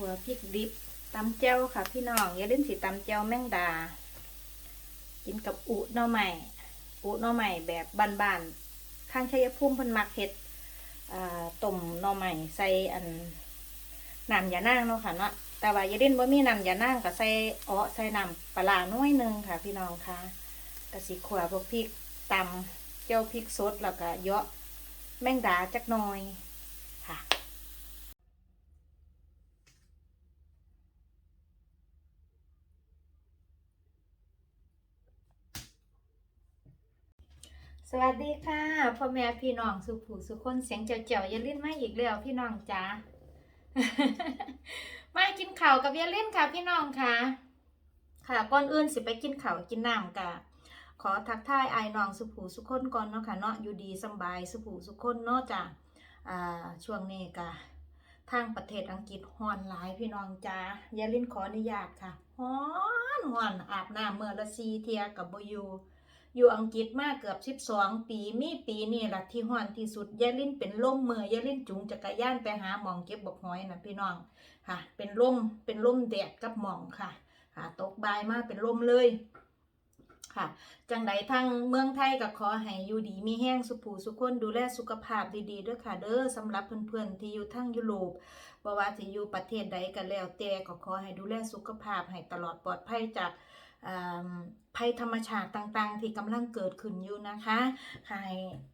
ขัวพริกดิบตำเจ้าค่ะพี่น้องอย่าลืมสิตำเจ้าแมงดา กินกับอุหน่อใหม่อุหน่อใหม่แบบบานๆข้างชัยภูมิพันมักเห็ดอ่าต้มน่อใหม่ใส่อันน้ำยานางเนาะค่ะเนาะแต่ว่าอย่าลืมว่ามีน้ำยานางก็ใส่อ้อใส่น้ำปลาน้อยหนึงค่ะ พี่น้องค่ะกะสิขัวพวกพริกตำเจ้าพริกสดแล้วก็เยาะแมงดาจักหน่อยค่ะ สวัสดีค่ะพ่อแม่พี่น้องสุขูสุคนเสียงเจ๋วๆอย่าลิ้นมาอีกแล้วพี่น้องจ้ามากินข้าวกับยาลิ้นค่ะพี่น้องค่ะ ค่ะก่อนอื่นสิไปกินข้าวกินน้ำกะขอทักทายไอ้น้องสุขูสุคนก่อนเนาะค่ะเนาะอยู่ดีสบายสุขูสุคนเนาะจ้าอ่าช่วงนี้กะทางประเทศอังกฤษฮอนหลายพี่น้องจ้ายาลิ้นขออนุญาตค่ะฮอนฮอนอาบน้ำเมื่อละซีเทียกับโบยู อยู่อังกฤษมาเกือบ 12 ปี มีปีนี่ละที่ฮ้อนที่สุดยายลินเป็นล่มมือยายลินจุงจักรยานไปหาหมองเก็บบอกหอยนะพี่น้องค่ะ เป็นล่มเป็นล่มแดดกับหมองค่ะค่ะตกบายมาเป็นล่มเลยค่ะ จังใดทางเมืองไทยก็ขอให้อยู่ดีมีแห้งสุผูสุคนดูแลสุขภาพดีๆด้วยค่ะ เด้อสำหรับเพื่อนๆที่อยู่ทั้งยุโรปบ่ว่าสิอยู่ประเทศใดก็แล้วแต่ก็ขอให้ดูแลสุขภาพให้ตลอดปลอดภัยจาก ภัยธรรมชาติต่างๆ ที่กำลังเกิดขึ้นอยู่นะคะใคร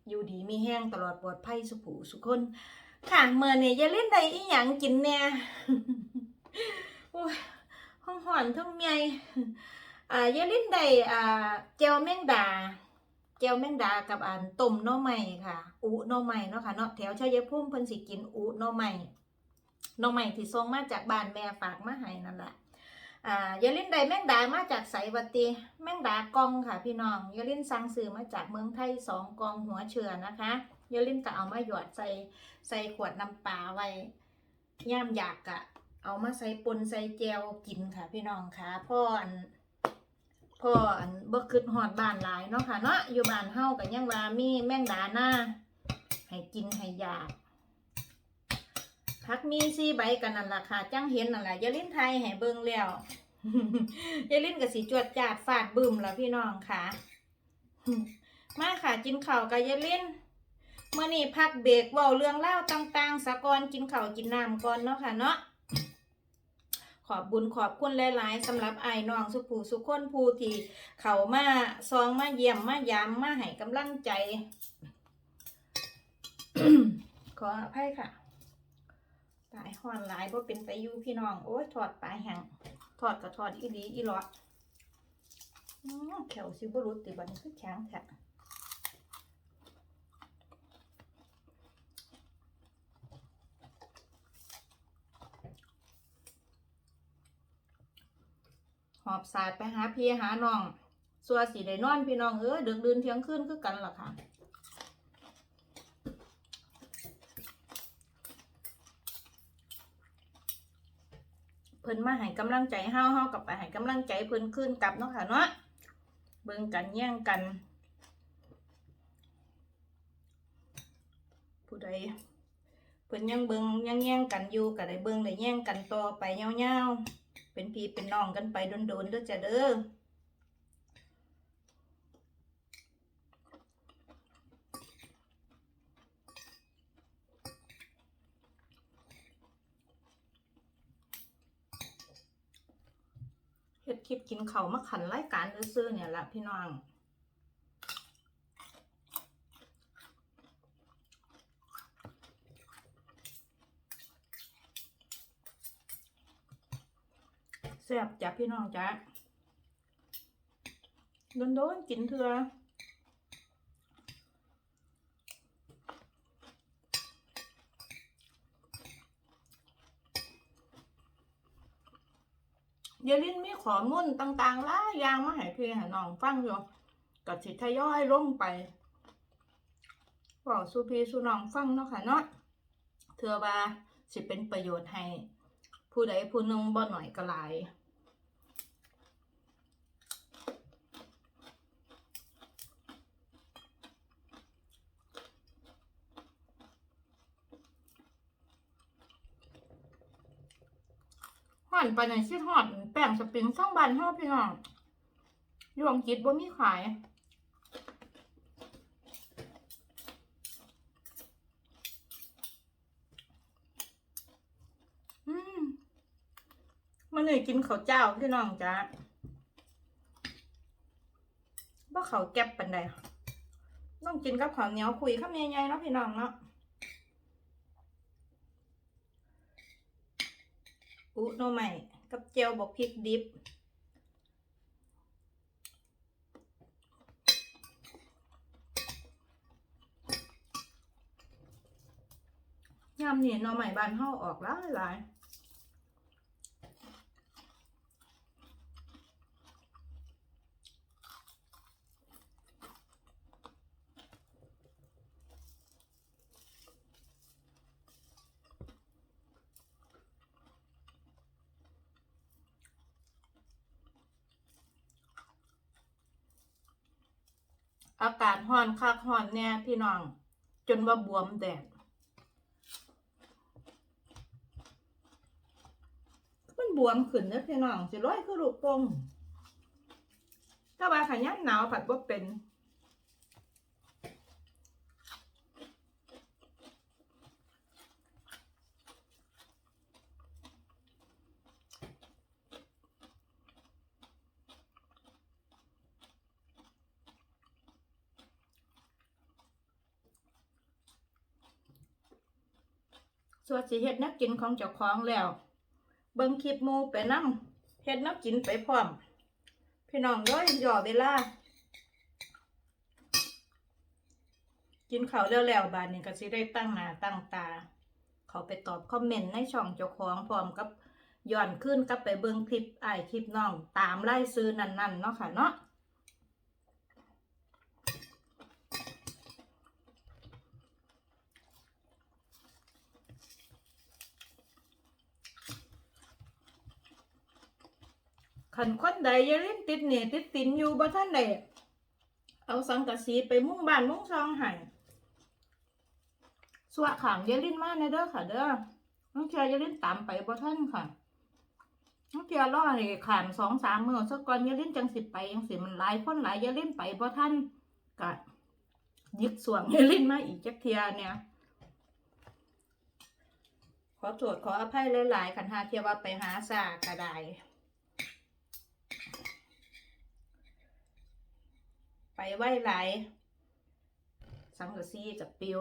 อยู่ดีมีแห้งตลอดปลอดภัยสุขูสุขคนค่ะเมื่อเนี่ยอย่าเล่นใดอีหยังกินแน่โอ้ยห้องหอนทั้งเมียอ่าอย่าเล่นใดอ่าเจลแมงดาเจลแมงดากับอันต้มน่อไม้ค่ะอุน่อไม้เนาะค่ะเนาะแถวชัยภูมิเพิ่นสิกินอุน่อไม้หน่อไม้ที่ส่งมาจากบ้านแม่ฝากมาให้นั่นแหละ อ่ายาลินได้แมงดามาจากไสวัตีแมงดากองค่ะพี่น้องยาลินสั่งซื้อมาจากเมืองไทยสองกองหัวเชือนะคะยาลินก็เอามาหยอดใส่ใส่ขวดน้ำปลาไว้ย่ามอยากกะเอามาใส่ปนใส่แจวกินค่ะพี่น้องค่ะพ่ออันพ่ออันบ่คืดหอดบ้านหลายเนาะค่ะเนาะอยู่บ้านเฮาก็ยังว่ามีแมงดาหน้าให้กินให้ยาก พักมีซี่ใบกันนั่นแหละค่ะ จังเห็นนั่นแหละยาลิ้นไทยให้เบิ่งแล้วยาลิ้นกับสีจวดจาดฟาดบึมแล้วพี่น้องค่ะ มาค่ะกินข้าวกับยาลิ้นเมื่อนี้พักเบรกเว้าเรื่องเล่าต่างๆสะกอนกินข้าวกินน้ำก่อนเนาะค่ะเนาะขอบบุญขอบคุณหลายๆสำหรับไอ้น้องสุภูสุคนผู้ที่เขามาซองมาเยี่ยมมายามมาให้กำลังใจ ขออภัยค่ะ ตายห่อนหลายบ่เป็นตะยูพี่น้อง โอ้ยถอดปลายแห้งถอดก็ถอดอีหลีอีหลอดแขวซิบรู้ติบันคือแข็งแท้หอบสาดไปหาพี่หาน้องสัวสีได้นอนพี่น้องเออดึกดื่นเที่ยงคืนคือกันล่ะค่ะ พิ่นมาให้กำลังใจเฮาเฮากับไปให้กำลังใจเพิ่นขึ้นกลับเนาะค่ะเนาะเบิ่งกันแย่งกันผู้ใดเพิ่นยังเบิ่งยังแย่งกันอยู่ก็ได้เบิ่งได้แย่งกันต่อไปยาวๆเป็นพี่เป็นน้องกันไปโดนๆเด้อจ้ะเด้อ คลิปกินเขามาขันรายการซื้อเนี่ยละพี่น้องแซ่บจ้ะพี่น้องจ้ะโดนๆกินเถื่อ เยาลินมีขอมุ่นต่างๆล่ายอย่างมาให้พี่ให้น้องฟังอยู่ก็สิทยอยลงไปบอกสุพีสุน้องฟังเนาะค่ะเนาะเธอว่าสิเป็นประโยชน์ให้ ผู้ใดผู้หนึ่งบ่หน่อยก็หลาย ห่อนไปในชิดหอดแป้งสปริงซ่องบานเฮาพี่น้องอยู่อังกฤษบ่มีขายอืมมันเลยกินข้าวเจ้าพี่น้องจ้าว่าเขาแก็บปันใดต้องกินกับข้าวเหนียวคุยข้าวเมียใหญ่เนาะพี่น้องเนาะ หน่อใหม่กับเจียวบอกพริกดิบยำนี่หน่อใหม่บานเฮาออกหลายหลาย อากาศห้อนคักห้อนแน่พี่น้อง จนว่าบวมแดดมันบวมขึ้นเด้อพี่น้องสิร้อยคือลูกโป่งถ้าว่าขยันหนาวผัดบ่เป็น ส่วนสิเฮ็ดนักกินของเจ้าของแล้ว เบิ่งคลิปมูไปนั่งเฮ็ดนักกินไปพร้อม พี่น้องเอ้ยย่อเวลา กินข้าวแล้วๆบาดนี้ก็สิได้ตั้งหน้าตั้งตา เขาไปตอบคอมเมนต์ในช่องเจ้าของพร้อมกับย้อนขึ้นกลับไปเบิ่งคลิปอ้ายคลิปน้องตามไล่ซื้อนั่นๆเนาะค่ะเนาะ ขันคนใดอย่าลืมติดหนี่ติดสินอยู่บ่ท่านใดเอาสังกะสีไปมุ่งบ้านมุ่งซองให้สวะขางอย่าลิ้นมาในเด้อค่ะ เด้อน้องเชียอย่าลิ้นตามไปบ่ท่านค่ะน้องเชียรอให้ขามสองสามมือสักก่อนอย่าลิ้นจังสิไปจังสิมันหลายคนหลายอย่าลิ้นไปบ่ท่านก็ยึดส่วงอย่าลิ้นมาอีกจักเทียเนี่ยขอโทษขออภัยหลายๆคันหาเทียว่าไปหาซากระได ไปไหวไหลสังกะสีกับปิว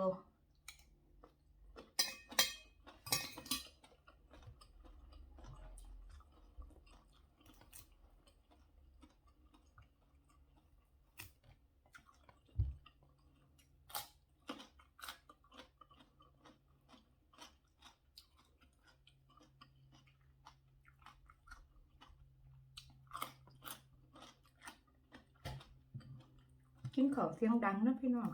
กินข้าวเสียงดังนะพี่น้อง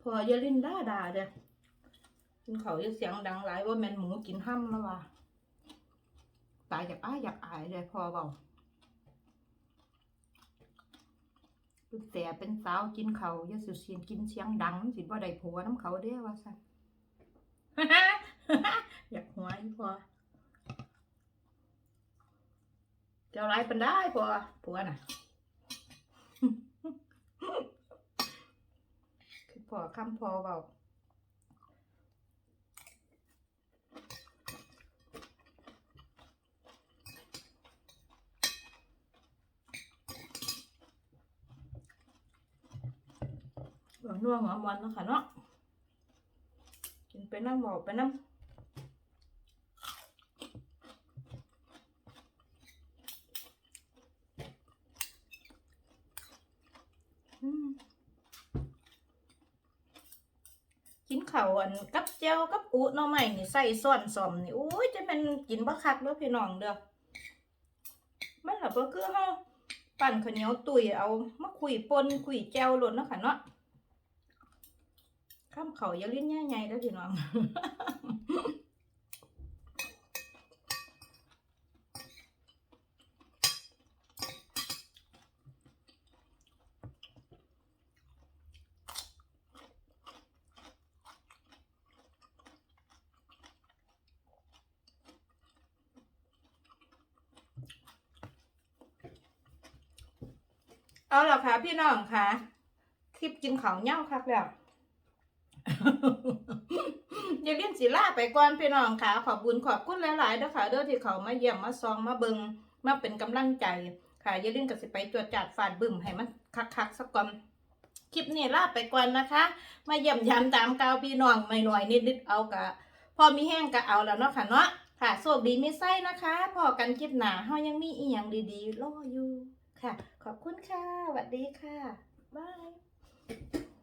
พออย่าลินด่าด่าเด้กินข้าวอย่าเสียงดังหลายว่าแมนหมูกินห้ำแล้วว่ะตายอยากอ้ายอยากอายเลยพอเบาเป็นแต่เป็นสาวกินเขาวอย่าสุเสียงกินเสียงดังสิบ่ได้ผัวน้ำเขาเด้อว่าซั่นอยากหัวอีพอ เจ้าไรเป็นได้พอผัวน่ะคือพอคำพอเบาหัวนัวหัวมันเนาะค่ะเนาะกินไปน้ำบอกไปน้ำ กินข้าวอันกับเจียวกับอุน่อไม้นี่ใส่ซ้อนสอมนี่โอ้ยจะเป็นกินบ่คักเด้อพี่น้องเด้อมันล่ะบ่คือเฮาปั่นข้าวเหนียวตุ๋ยเอามาคุยปนคุยแจวโลดเนาะค่ะเนาะข้ามเขาอย่าลิ้นใหญ่ๆเด้อพี่น้อง อ เอาละค่ะพี่น้องค่ะคลิปกินข้าเหย้าคักแล้วอย่าลืมสิลาไปก่อนพี่น้องค่ะ ขอบคุณขอบคุณหลายๆเด้อค่ะเด้อที่เขามาเยี่ยมมาซองมาเบิงมาเป็นกำลังใจค่ะอย่าลืมกับสิไปตรวจจัดฝาดบึ้มให้มันคักๆสักก่อนคลิปนี้ลาไปก่อนนะคะ มาเยี่ยมยามตามกาวพี่น้องไม่หน่อยนิดๆเอากะพอมีแห้งก็เอาแล้วเนาะค่ะเนาะค่ะโชคดีไมีไส้นะคะ พอกันคลิปหนาเฮายังมีอีหยังดีๆรออยู่ ค่ะ ขอบคุณค่ะสวัสดีค่ะบาย